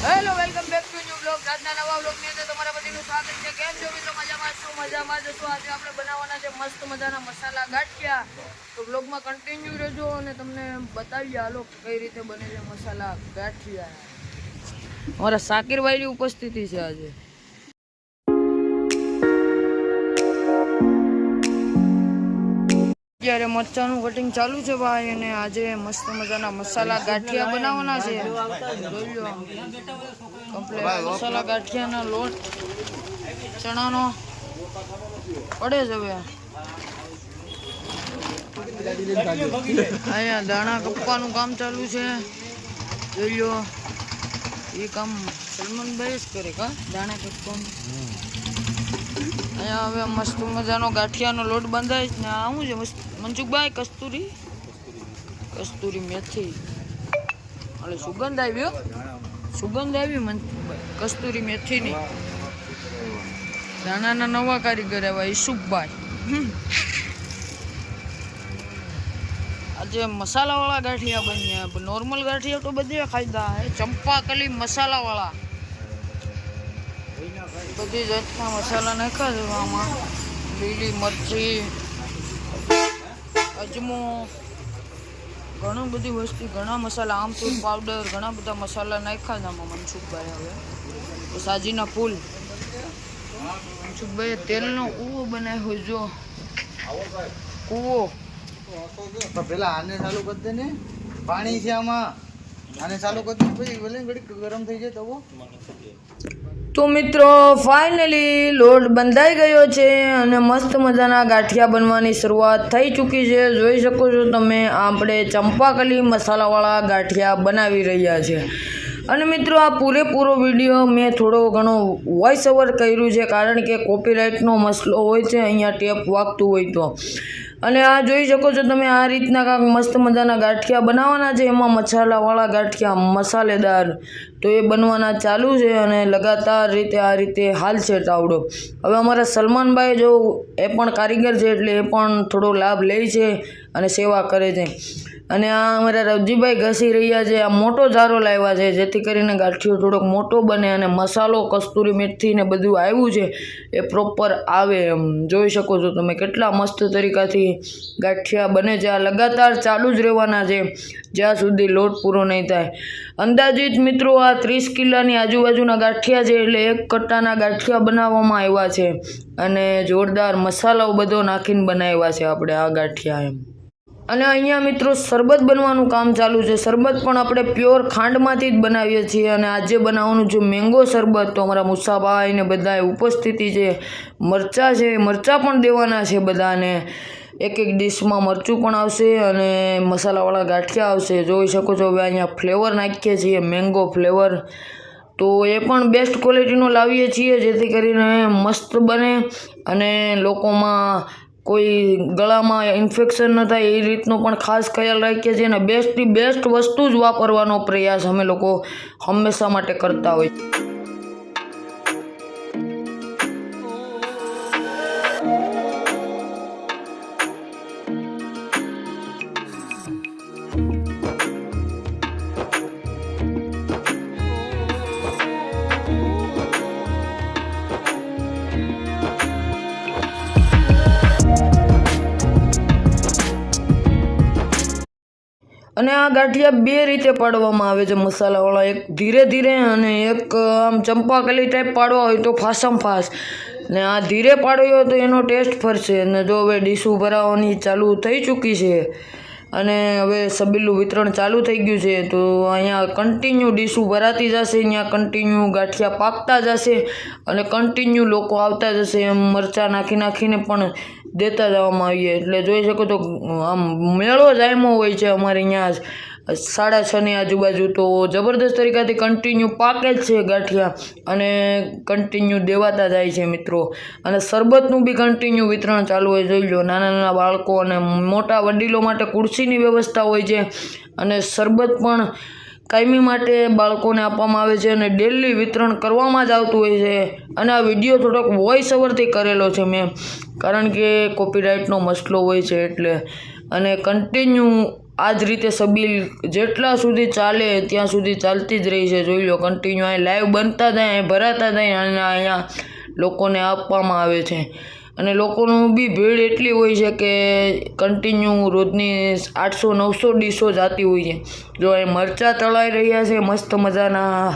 Hello welcome back to new blog આજના નવા બ્લોગની અંદર તમારા બધાનું સ્વાગત છે. કેમ છો મિત્રો? મજામાં છો? મજામાં જશો આજે આપણે બનાવવાના છે મસ્ત મજાના મસાલા ગાંઠિયા. તો બ્લોગમાં કન્ટિન્યુ રહેજો અને તમને બતાવીએ હાલો કઈ રીતે બને છે મસાલા ગાંઠિયા. અમારા સાકીરભાઈની ઉપસ્થિતિ છે આજે. અત્યારે મરચાનું કટિંગ ચાલુ છે ભાઈ અને આજે મસ્ત મજાના મસાલા ગાંઠિયા બનાવવાના છે. કમ્પ્લેટ મસાલા ગાંઠિયાનો લોટ ચણાનો. પડે છે હવે. અહીંયા દાણા કપવાનું કામ ચાલુ છે. જોઈ લો. એ કામ સલમાનભાઈ જ કરે કા? દાણા કપવાનું અહીંયા હવે મસ્ત મજાનો ગાંઠિયાનો લોટ બંધાય છે. ને આ શું છે, મસ્ત? મનસુખભાઈ, કસ્તુરી? કસ્તુરી મેથી. એટલે સુગંધ આવ્યો સુગંધ આવી મન કસ્તુરી મેથીની. નાના નવા કારીગર આવ્યા ઈસુફભાઈ આજે મસાલાવાળા ગાંઠિયા બન્યા. નોર્મલ ગાંઠિયા તો બધા ખાધા. ચંપાકલી મસાલાવાળા. બધી જાતના મસાલા નાખ્યા છે આમાં. લીલી મરચી, અજમો, ઘણું બધી વસ્તુ, ઘણા મસાલા આમચૂર પાવડર ઘણા બધા મસાલા નાખ્યા છે આમાં મનસુખભાઈ હવે. સાજીના ફૂલ. મનસુખભાઈએ તેલનો કૂવો બનાવ્યો જો. કૂવો. પેલા આને ચાલુ કરી દે ને. પાણી છે આમાં. તો મિત્રો ફાઇનલી લોટ બંધાઈ ગયો છે અને મસ્ત મજાના ગાંઠિયા બનવાની શરૂઆત થઈ ચૂકી છે. જોઈ શકો છો તમે, આપણે ચંપાકલી મસાલાવાળા ગાંઠિયા બનાવી રહ્યા છે. અને મિત્રો, આ પૂરેપૂરો વીડિયો મેં થોડો ઘણો વોઇસ ઓવર કર્યું છે, કારણ કે કોપીરાઇટનો મસલો હોય છે, અહીંયા ટેપ વાગતું હોય તો. અને આ જોઈ શકો છો તમે, આ રીતના કાંક મસ્ત મજાના ગાંઠિયા બનાવવાના છે. એમાં મસાલાવાળા ગાંઠિયા મસાલેદાર. તો એ બનવાના ચાલુ છે અને લગાતાર રીતે આ રીતે હાલ છે તાવડો હવે અમારા સલમાનભાઈ જો એ પણ કારીગર છે એટલે એ પણ થોડો લાભ લે છે અને સેવા કરે છે. અને આ અમારા રવજીભાઈ ઘસી રહ્યા છે, આ મોટો ઝારો લાવ્યા છે, જેથી કરીને ગાંઠિયો થોડોક મોટો બને અને મસાલો, કસ્તુરી મેથી ને બધું આવ્યું છે, એ પ્રોપર આવે એમ. જોઈ શકો છો તમે કેટલા મસ્ત તરીકાથી ગાંઠિયા બને છે. આ લગાતાર ચાલુ જ રહેવાના છે, જ્યાં સુધી લોટ પૂરો નહીં થાય. અંદાજિત મિત્રો આ ત્રીસ કિલ્લાની આજુબાજુના ગાંઠિયા છે, એટલે એક કટ્ટાના ગાંઠિયા બનાવવામાં આવ્યા છે. અને જોરદાર મસાલો બધો નાખીને બનાવ્યા છે આપણે આ ગાંઠિયા એમ. અને અહીંયા મિત્રો શરબત બનવાનું કામ ચાલુ છે. શરબત પણ આપણે પ્યોર ખાંડમાંથી જ બનાવીએ છીએ અને આજે બનાવવાનું છે મેંગો શરબત. તો અમારા મુસાભાઈ ને બધાએ ઉપસ્થિતિ છે, મરચાં છે, મરચાં પણ દેવાના છે બધાને. એક એક ડીશમાં મરચું પણ આવશે અને મસાલાવાળા ગાંઠિયા આવશે. જોઈ શકો છો હવે અહીંયા ફ્લેવર નાખીએ છીએ, મેંગો ફ્લેવર. તો એ પણ બેસ્ટ ક્વોલિટીનો લાવીએ છીએ જેથી કરીને મસ્ત બને અને લોકોમાં કોઈ ગળામાં ઇન્ફેક્શન ન થાય, એ રીતનો પણ ખાસ ખ્યાલ રાખીએ છીએ અને બેસ્ટથી બેસ્ટ વસ્તુ જ વાપરવાનો પ્રયાસ અમે લોકો હંમેશા માટે કરતા હોય. અને આ ગાંઠિયા બે રીતે પાડવામાં આવે છે મસાલાવાળા. એક ધીરે ધીરે અને એક, આમ, ચંપાકલી ટાઈપ પાડવા હોય તો ફાસમ ફાસ. ને આ ધીરે પાડ્યો તો એનો ટેસ્ટ ફરશે. અને જો હવે ડીશું ભરાવાની ચાલુ થઈ ચૂકી છે અને હવે સબીલું વિતરણ ચાલુ થઈ ગયું છે, તો અહીંયા કન્ટિન્યુ ડીશું ભરાતી જશે, અહીંયા કન્ટિન્યુ ગાંઠિયા પાકતા જશે અને કન્ટિન્યુ લોકો આવતા જશે એમ મરચાં નાખી નાખીને પણ દેતા જવામાં આવીએ. એટલે જોઈ શકો તો, આમ મેળો જ આમો હોય છે અમારે અહીંયા સાડા છની આજુબાજુ તો જબરદસ્ત તરીકાથી કન્ટિન્યુ પાકે જ છે ગાંઠિયા અને કન્ટિન્યુ દેવાતા જાય છે મિત્રો. અને શરબતનું બી કન્ટિન્યુ વિતરણ ચાલુ હોય જોઈ લો. નાના નાના બાળકો અને મોટા વડીલો માટે ખુરશીની વ્યવસ્થા હોય છે. અને શરબત પણ કાયમી માટે બાળકોને આપવામાં આવે છે અને ડેલી વિતરણ કરવામાં જ આવતું હોય છે. અને આ વીડિયો થોડોક વોઇસ ઓવરથી કરેલો છે મેં. કારણ કે કોપીરાઇટનો મસલો હોય છે એટલે. અને કન્ટિન્યુ આ જ રીતે સબીલ જેટલા સુધી ચાલે, ત્યાં સુધી ચાલતી જ રહી છે. જોઈ લો કન્ટિન્યુ અહીં લાઈવ બનતા જાય, અહીં ભરાતા જાય, અને અહીંયા લોકોને આપવામાં આવે છે. અને લોકોનું બી ભીડ એટલી હોય છે કે કન્ટિન્યુ રોજની આઠસો, નવસો ડીશો જાતી હોય છે. જો અહીં મરચાં તળાઈ રહ્યા છે, મસ્ત મજાના